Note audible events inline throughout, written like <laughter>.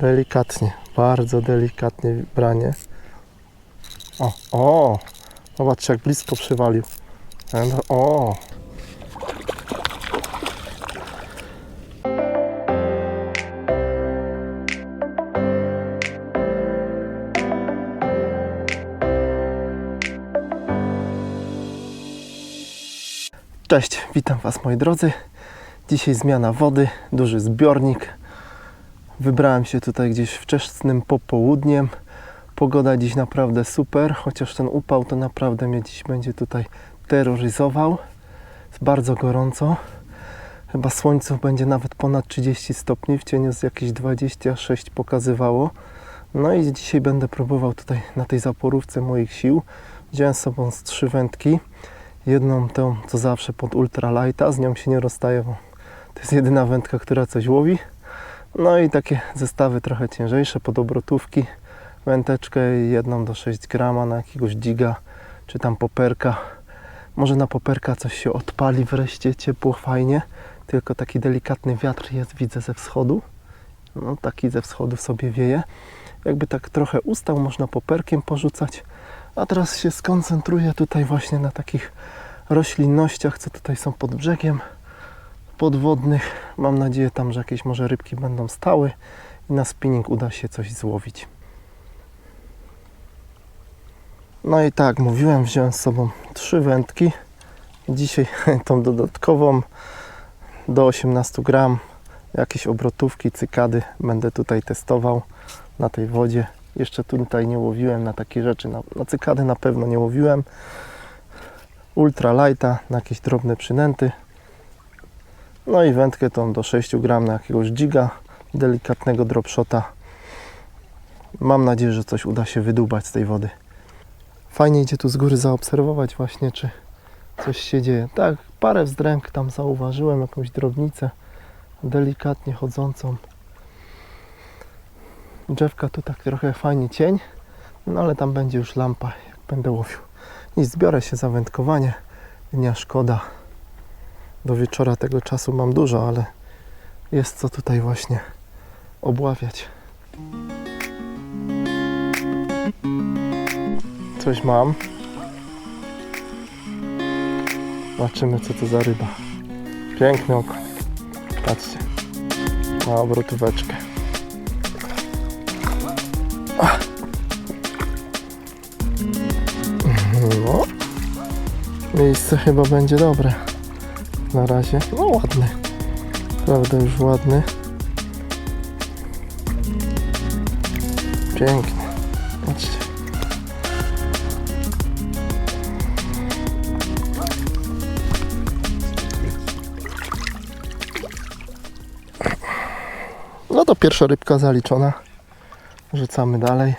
Delikatnie, bardzo delikatnie branie. O, o! Zobaczcie jak blisko przywalił. O! Cześć, witam Was moi drodzy. Dzisiaj zmiana wody, duży zbiornik. Wybrałem się tutaj gdzieś wczesnym popołudniem. Pogoda dziś naprawdę super, chociaż ten upał to naprawdę mnie dziś będzie tutaj terroryzował. Jest bardzo gorąco. Chyba słońcu będzie nawet ponad 30 stopni, w cieniu z jakieś 26 pokazywało. No i dzisiaj będę próbował tutaj na tej zaporówce moich sił. Wziąłem z sobą z trzy wędki. Jedną tą, co zawsze pod ultralighta, z nią się nie rozstaję, bo to jest jedyna wędka, która coś łowi. No i takie zestawy trochę ciężejsze pod obrotówki. Wędeczkę jedną do 6 grama na jakiegoś giga, czy tam poperka. Może na poperka coś się odpali wreszcie, ciepło, fajnie. Tylko taki delikatny wiatr jest, widzę ze wschodu. No taki ze wschodu sobie wieje. Jakby tak trochę ustał, można poperkiem porzucać. A teraz się skoncentruję tutaj właśnie na takich roślinnościach, co tutaj są pod brzegiem podwodnych. Mam nadzieję tam, że jakieś może rybki będą stały i na spinning uda się coś złowić. No i tak, mówiłem, wziąłem z sobą trzy wędki. Dzisiaj <laughs> tą dodatkową do 18 gram. Jakieś obrotówki, cykady będę tutaj testował na tej wodzie. Jeszcze tutaj nie łowiłem na takie rzeczy. Na, na cykady na pewno nie łowiłem. Ultra lighta na jakieś drobne przynęty. No i wędkę tą do 6 gram na jakiegoś giga delikatnego dropshota. Mam nadzieję, że coś uda się wydubać z tej wody. Fajnie idzie tu z góry zaobserwować właśnie, czy coś się dzieje. Tak, parę wzdręk tam zauważyłem, jakąś drobnicę delikatnie chodzącą. Drzewka tu tak trochę fajnie cień, no ale tam będzie już lampa, jak będę łowił. I zbiorę się za wędkowanie, dnia szkoda. Do wieczora tego czasu mam dużo, ale jest co tutaj właśnie obławiać. Coś mam. Zobaczymy co to za ryba. Piękny oko. Patrzcie. Ma obrotóweczkę. No. Miejsce chyba będzie dobre. Na razie. No ładny. Prawda już ładny. Piękny. Patrzcie. No to pierwsza rybka zaliczona. Rzucamy dalej.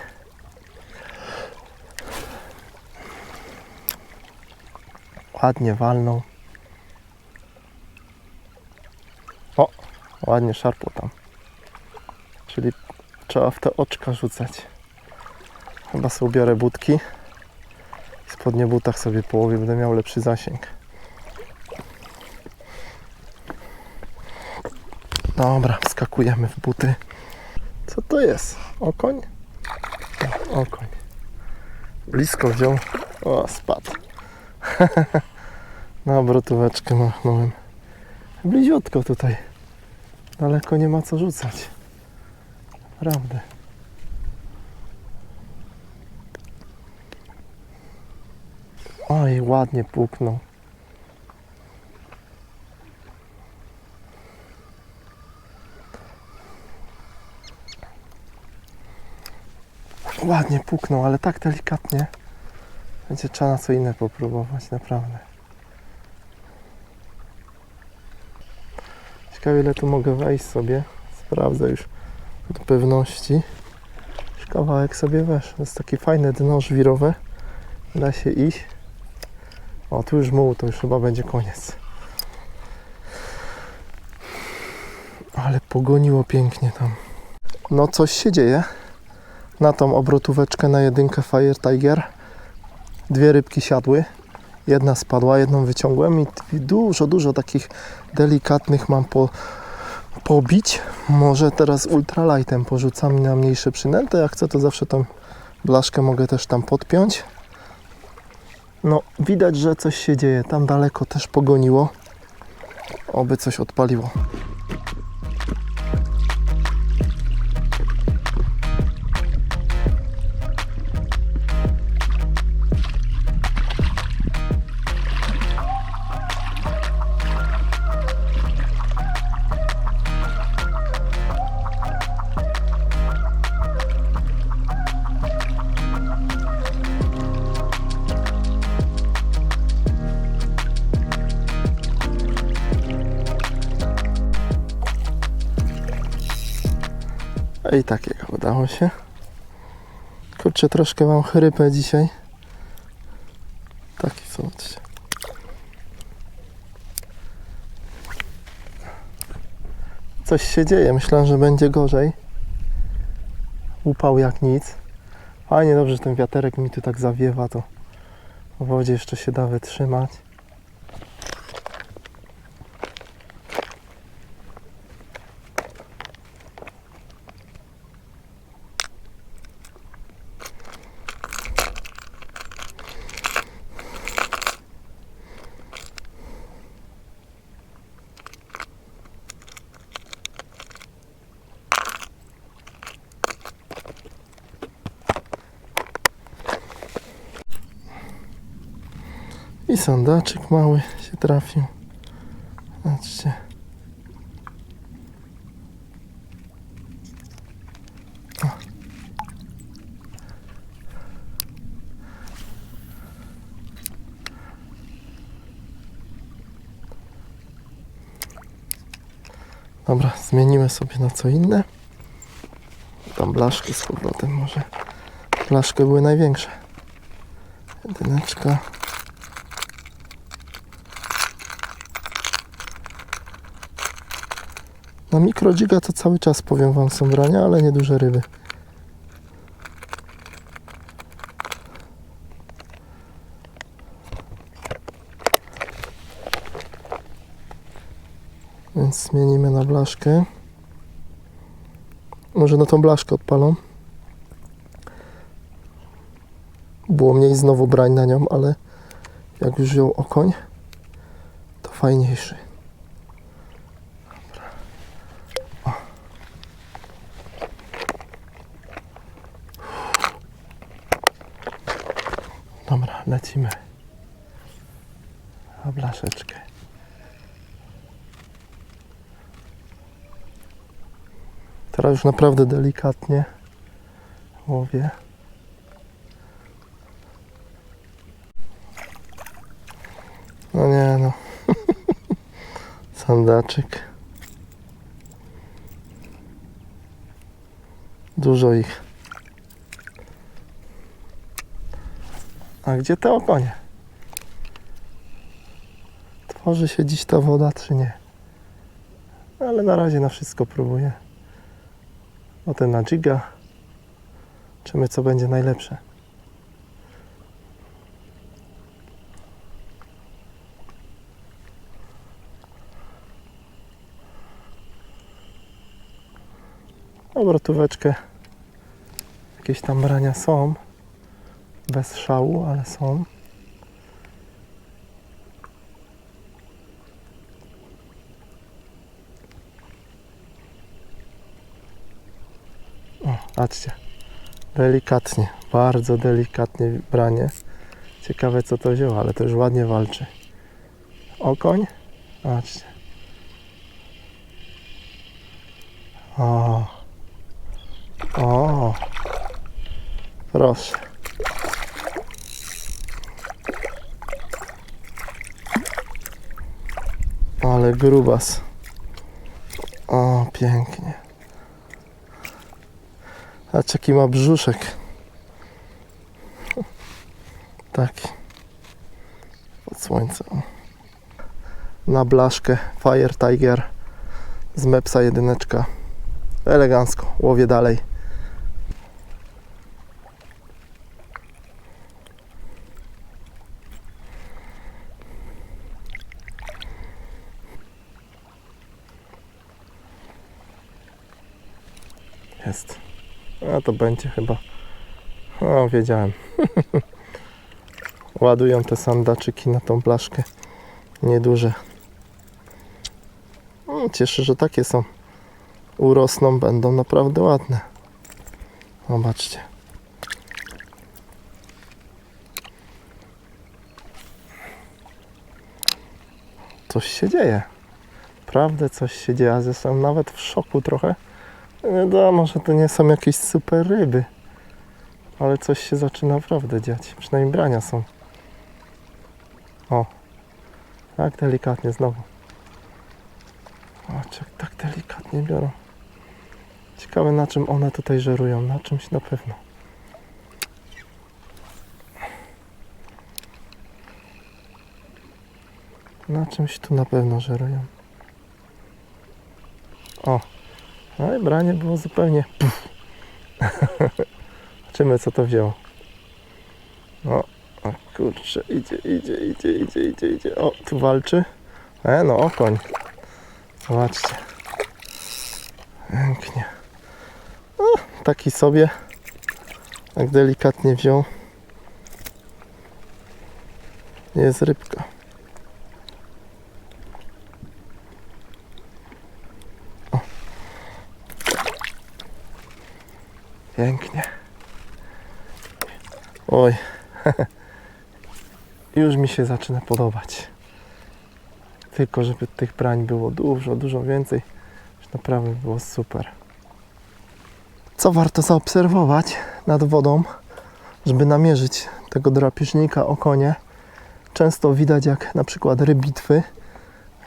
Ładnie walnął. O, ładnie szarpło tam. Czyli trzeba w te oczka rzucać. Chyba sobie ubiorę budki. Spodnie butach sobie połowię, będę miał lepszy zasięg. Dobra, wskakujemy w buty. Co to jest? Okoń? Tak, Okoń. Blisko wziął. O, spadł. <laughs> Na obrotóweczkę machnąłem. Bliziutko tutaj. Daleko nie ma co rzucać. Naprawdę. Oj, ładnie puknął. Ładnie puknął, ale tak delikatnie. Będzie trzeba na co inne popróbować, naprawdę. Ile tu mogę wejść sobie. Sprawdzę już do pewności. Już kawałek sobie wesz. To jest takie fajne dno żwirowe. Da się iść. O, tu już muł, to już chyba będzie koniec. Ale pogoniło pięknie tam. No coś się dzieje. Na tą obrotóweczkę na jedynkę Fire Tiger dwie rybki siadły. Jedna spadła, jedną wyciągłem i dużo, dużo takich delikatnych mam po, pobić. Może teraz ultralightem porzucam na mniejsze przynęty. Jak chcę, to zawsze tą blaszkę mogę też tam podpiąć. No, widać, że coś się dzieje. Tam daleko też pogoniło. Oby coś odpaliło. Kurczę, troszkę mam chrypę dzisiaj. Taki, zobaczcie. Coś się dzieje. Myślałem, że będzie gorzej. Upał jak nic. Fajnie, dobrze, że ten wiaterek mi tu tak zawiewa, to w wodzie jeszcze się da wytrzymać. I sondaczek mały się trafił. O. Dobra, zmienimy sobie na co inne. Tam blaszki z powrotem może. Blaszki były największe. Jedyneczka. Na mikrodziga to cały czas powiem wam są brania, ale nieduże ryby. Więc zmienimy na blaszkę. Może na tą blaszkę odpalą. Było mniej znowu brań na nią, ale jak już wziął okoń, to fajniejszy. Dobra, lecimy. A blaszeczkę. Teraz już naprawdę delikatnie łowię. No nie no. <laughs> Sandaczek. Dużo ich. A gdzie te okonie? Tworzy się dziś ta woda, czy nie? Ale na razie na wszystko próbuję. Potem na giga. Czymy co będzie najlepsze. Obrotóweczkę. Jakieś tam brania są bez szału, ale są. O, patrzcie. Delikatnie, bardzo delikatnie branie. Ciekawe co to wzięło, ale to już ładnie walczy. Okoń? Patrzcie. O. O. Proszę. Ale grubas. O, pięknie. A jaki ma brzuszek. Taki. Pod słońcem. Na blaszkę Fire Tiger z Mepsa jedyneczka. Elegancko. Łowię dalej. jest. A to będzie chyba. O, wiedziałem. <laughs> Ładują te sandaczyki na tą blaszkę. Nieduże. Mm, Cieszę, że takie są. Urosną, będą naprawdę ładne. Zobaczcie. Coś się dzieje. Naprawdę coś się dzieje. Jestem nawet w szoku trochę. Nie Wiadomo, że to nie są jakieś super ryby. Ale coś się zaczyna naprawdę dziać. Przynajmniej brania są. O. Tak delikatnie znowu. Patrz, jak tak delikatnie biorą. Ciekawe na czym one tutaj żerują. Na czymś na pewno. Na czymś tu na pewno żerują. O. No i branie było zupełnie. Puf. <laughs> Zobaczymy co to wzięło. O, kurczę, idzie, idzie, idzie, idzie, idzie, idzie. O, tu walczy. E, no okoń. Zobaczcie. Pięknie. O, taki sobie. Tak delikatnie wziął. Jest rybka. Pięknie. Oj. <laughs> Już mi się zaczyna podobać. Tylko żeby tych brań było dużo, dużo więcej. Już naprawdę było super. Co warto zaobserwować nad wodą, żeby namierzyć tego drapieżnika okonie? Często widać jak na przykład rybitwy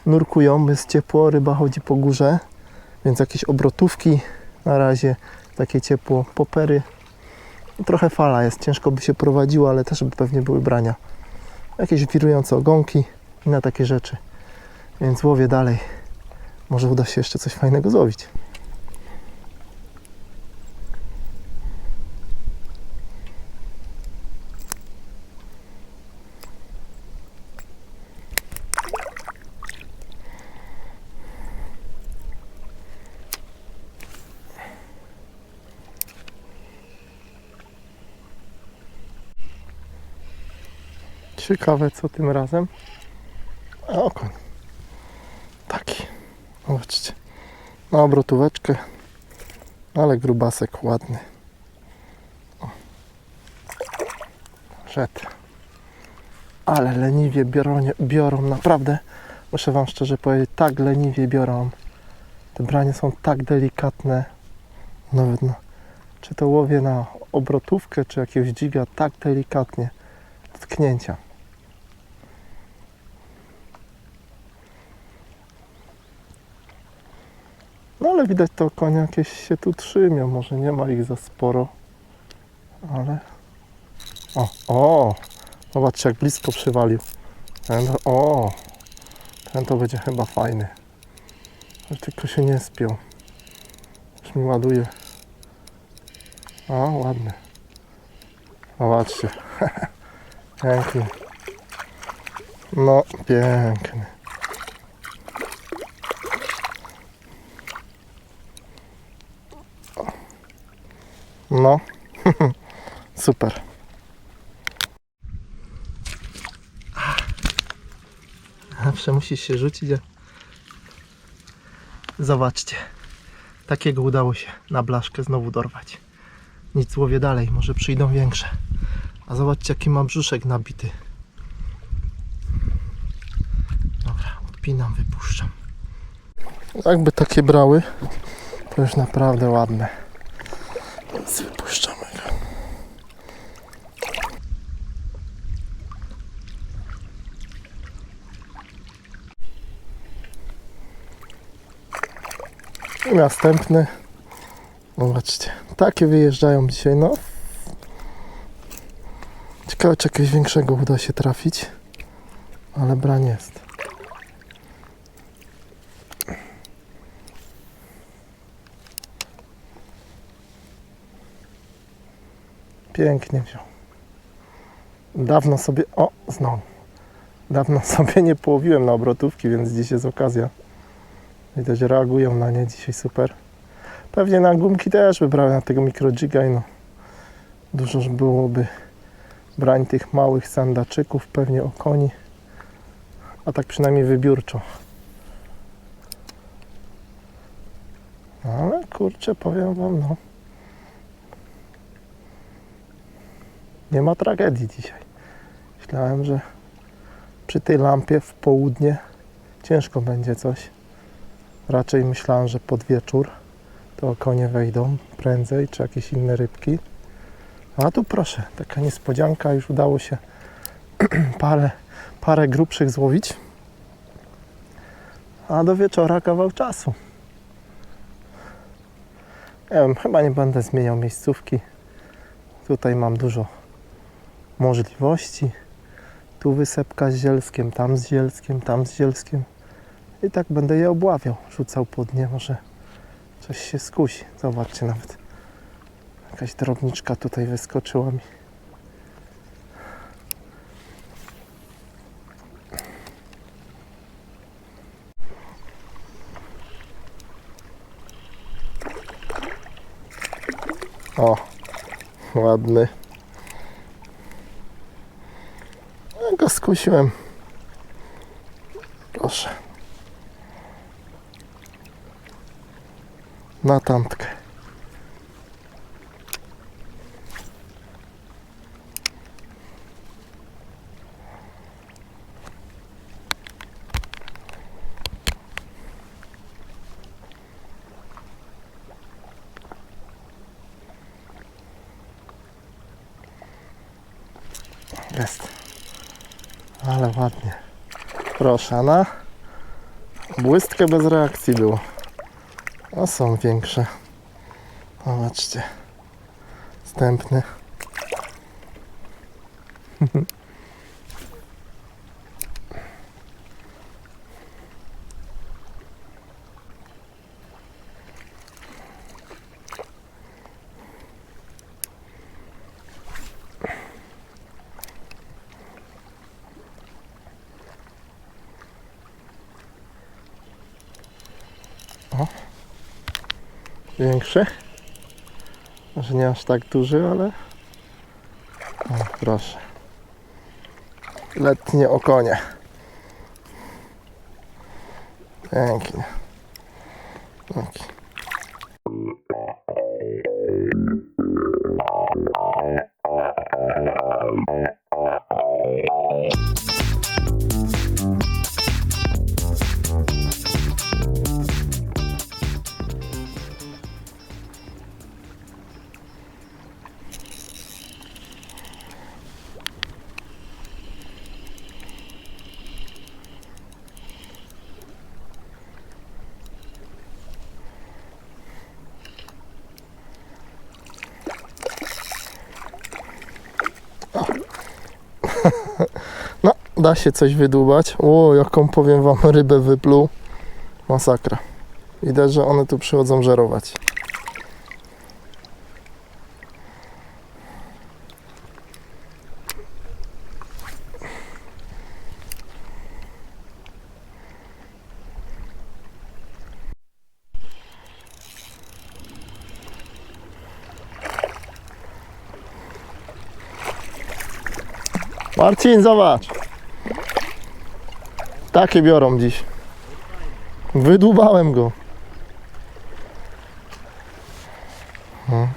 nurkują, jest ciepło, ryba chodzi po górze, więc jakieś obrotówki na razie, takie ciepło, popery. Trochę fala jest, ciężko by się prowadziło, ale też by pewnie były brania. Jakieś wirujące ogonki i na takie rzeczy. Więc łowię dalej. Może uda się jeszcze coś fajnego złowić. Ciekawe co tym razem. A okoń. Taki. Zobaczcie. Na obrotóweczkę. Ale grubasek ładny. O. Szedł. Ale leniwie biorą, biorą, naprawdę. Muszę Wam szczerze powiedzieć, tak leniwie biorą. Te branie są tak delikatne. Nawet na, czy to łowię na obrotówkę, czy jakiegoś dźwiga, tak delikatnie. Dotknięcia. No ale widać to konie jakieś się tu trzymią. Może nie ma ich za sporo. Ale. O, o! Zobaczcie jak blisko przywalił. Ten, o! Ten to będzie chyba fajny. Ale tylko się nie spiął. Już mi ładuje. O, ładny. Zobaczcie. <laughs> Piękny. No, piękny. No, <laughs> super. Zawsze musisz się rzucić. Zobaczcie. Takiego udało się na blaszkę znowu dorwać. Nic łowię dalej, może przyjdą większe. A zobaczcie jaki ma brzuszek nabity. Dobra, odpinam, wypuszczam. Jakby takie brały, to już naprawdę ładne. I następny. Zobaczcie, takie wyjeżdżają dzisiaj, no. Ciekawe, czy jakiegoś większego uda się trafić. Ale brań jest. Pięknie wziął. Dawno sobie. O, znowu. Dawno <laughs> sobie nie połowiłem na obrotówki, więc dziś jest okazja. Widać, reagują na nie dzisiaj super. Pewnie na gumki też by brałem na tego mikrojiga i no dużo byłoby brań tych małych sandaczyków, pewnie o koni, a tak przynajmniej wybiórczo. Ale kurczę, powiem wam, no. Nie ma tragedii dzisiaj. Myślałem, że przy tej lampie w południe ciężko będzie coś. Raczej myślałem, że pod wieczór to konie wejdą prędzej, czy jakieś inne rybki. A tu proszę, taka niespodzianka, już udało się <clears throat> parę, parę grubszych złowić. A do wieczora kawał czasu. Nie wiem, chyba nie będę zmieniał miejscówki. Tutaj mam dużo możliwości. Tu wysepka z zielskiem, tam z zielskiem, tam z zielskiem. I tak będę je obławiał, rzucał pod nie, może coś się skusi. Zobaczcie, nawet jakaś drobniczka tutaj wyskoczyła mi. O, ładny. Ja go skusiłem. Proszę. Na tantkę. Jest. Ale ładnie. Proszę, na błystkę bez reakcji było. A są większe. Zobaczcie. Wstępny. <laughs> Większy. Może nie aż tak duży, ale... O, proszę. Letnie okonie. Pięknie. Dzięki. Da się coś wydłubać. O, jaką powiem wam rybę wypluł. Masakra. Widać, że one tu przychodzą żerować. Marcin, zobacz. Takie biorą dziś. Wydłubałem go. No.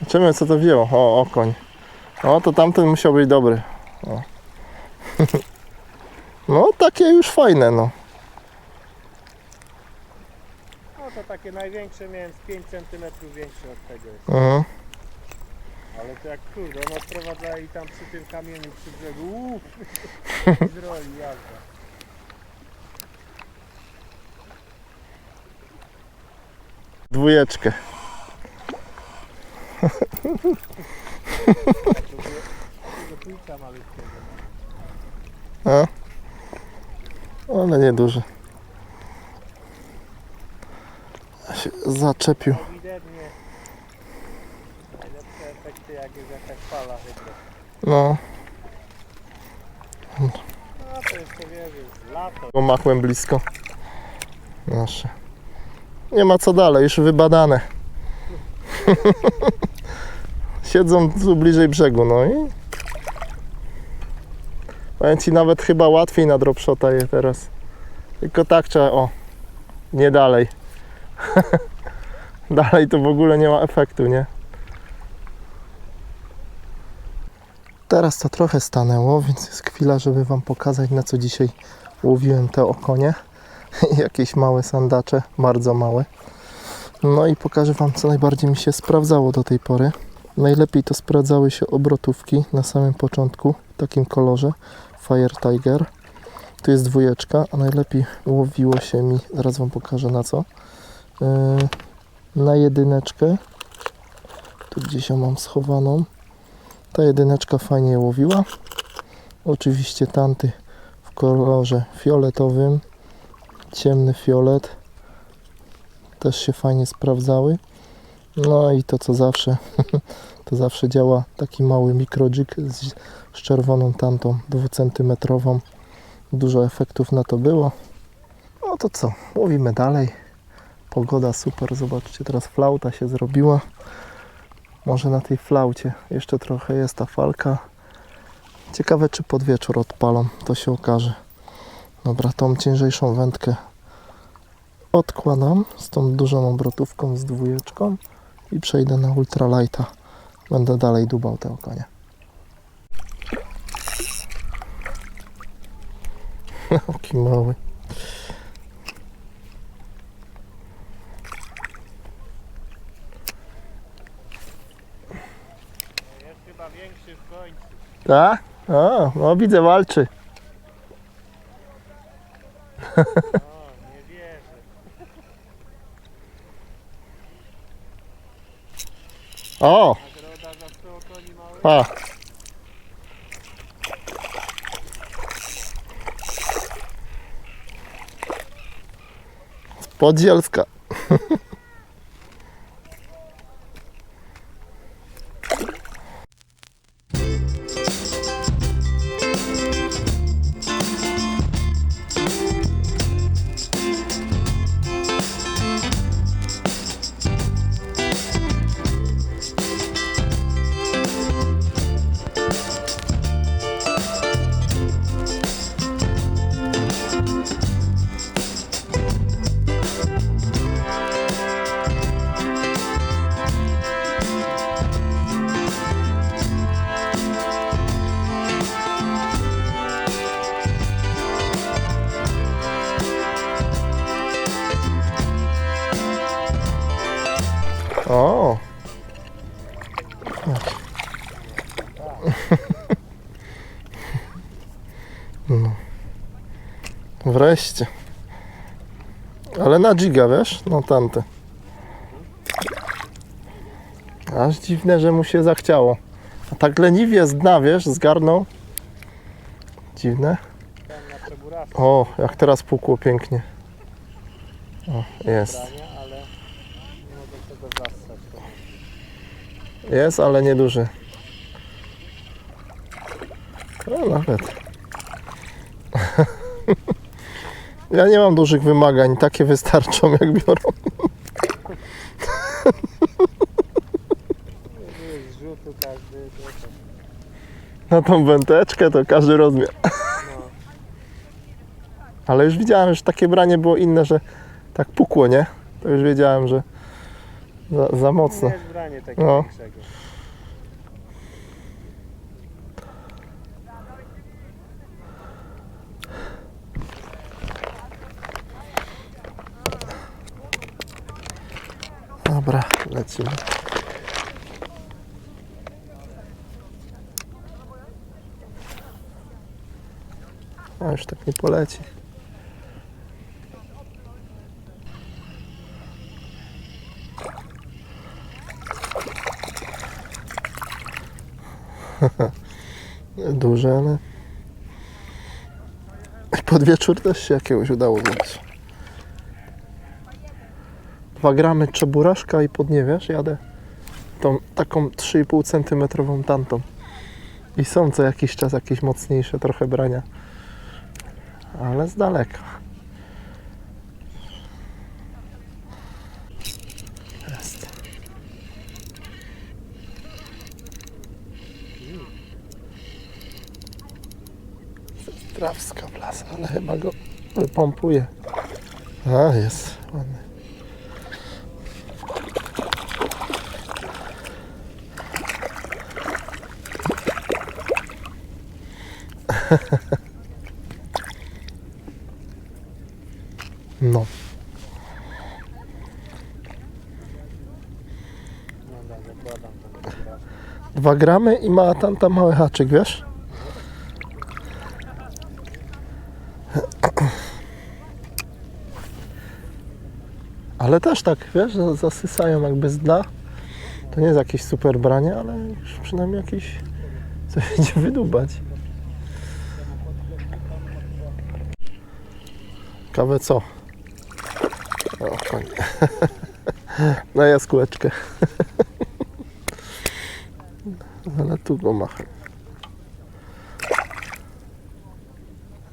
Zobaczymy co to wzięło. O, okoń. O, to tamten musiał być dobry. O. <laughs> No, takie już fajne, no. No to takie największe miałem z 5 cm większe od tego jest. Mhm. Ale to jak kurde, on odprowadza i tam przy tym kamieniu przy brzegu. Uuu, <laughs> z roli jazda. Dwójeczkę. Takiego tujca malutkiego. A? Ale nieduży. Zaczepił. No. lato. Bo machłem blisko. Nasze. Nie ma co dalej, już wybadane. <laughs> Siedzą tu bliżej brzegu, no i... Powiem Ci, nawet chyba łatwiej na dropshota je teraz. Tylko tak trzeba, o, nie dalej. <laughs> dalej to w ogóle nie ma efektu, nie? Teraz to trochę stanęło, więc jest chwila, żeby Wam pokazać, na co dzisiaj łowiłem te okonie. <laughs> Jakieś małe sandacze, bardzo małe. No i pokażę Wam, co najbardziej mi się sprawdzało do tej pory. Najlepiej to sprawdzały się obrotówki na samym początku, w takim kolorze Fire Tiger. Tu jest dwójeczka, a najlepiej łowiło się mi, zaraz Wam pokażę na co, na jedyneczkę. Tu gdzieś ją mam schowaną. Ta jedyneczka fajnie łowiła. Oczywiście tanty w kolorze fioletowym, ciemny fiolet też się fajnie sprawdzały. No i to co zawsze, <laughs> to zawsze działa taki mały mikrodzik z, z czerwoną tantą dwucentymetrową. Dużo efektów na to było. No to co, łowimy dalej. Pogoda super, zobaczcie, teraz flauta się zrobiła. Może na tej flaucie jeszcze trochę jest ta falka. Ciekawe czy pod wieczór odpalą, to się okaże. Dobra, tą ciężejszą wędkę odkładam z tą dużą obrotówką z dwójeczką i przejdę na ultralighta. Będę dalej dubał te okonie. <laughs> Jaki mały. Jest chyba większy w końcu. Tak? O, no widzę, walczy. <laughs> O, nie wierzę. O, Nagroda za 100 koni małych. a. Podzielska. <laughs> Na giga, wiesz? No tamte. Aż dziwne, że mu się zachciało. A tak leniwie z dna, wiesz, zgarnął. Dziwne. O, jak teraz pukło pięknie. O, jest. Jest, ale nieduży. No nawet. <laughs> Ja nie mam dużych wymagań, takie wystarczą <laughs> jak biorą. Na tą wędeczkę to każdy rozmiar. Ale już widziałem, że takie branie było inne, że tak pukło, nie? To już wiedziałem, że za, za mocno. Nie jest branie takiego No. Dobra, lecimy. A już tak nie poleci. <laughs> Duże, ale pod wieczór też się jakiegoś udało złowić. 2 gramy czeburaszka i pod nie wiesz, jadę tą taką 3,5 cm tantą. I są co jakiś czas jakieś mocniejsze trochę brania. ale z daleka. Jest. Trawska blasa, ale chyba go wypompuje. A, jest ładny. No, <laughs> No dwa gramy i ma tam mały haczyk, wiesz? <clears throat> Ale też tak, wiesz, że zasysają jakby z dna. To nie jest jakieś super branie, ale już przynajmniej jakieś coś będzie wydubać. Kawę co? O, fajnie. <laughs> Na jaskółeczkę. <laughs> Ale tu go macham.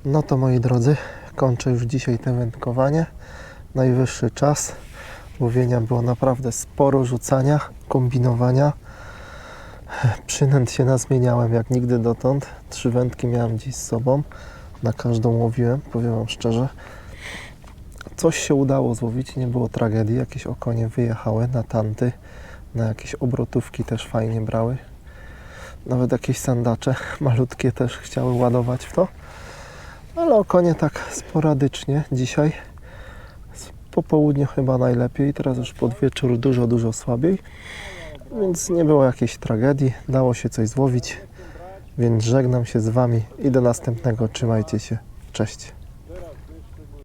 No to moi drodzy, kończę już dzisiaj te wędkowanie. Najwyższy czas. Łowienia było naprawdę sporo, rzucania, kombinowania. Przynęt się nazmieniałem jak nigdy dotąd. Trzy wędki miałem dziś z sobą. Na każdą łowiłem, powiem Wam szczerze. Coś się udało złowić, nie było tragedii. Jakieś okonie wyjechały na tanty, na jakieś obrotówki też fajnie brały. Nawet jakieś sandacze <laughs> malutkie też chciały ładować w to. Ale okonie tak sporadycznie dzisiaj. Po południu chyba najlepiej, teraz już pod wieczór dużo, dużo słabiej. Więc nie było jakiejś tragedii, dało się coś złowić. Więc żegnam się z Wami i do następnego. Trzymajcie się. Cześć.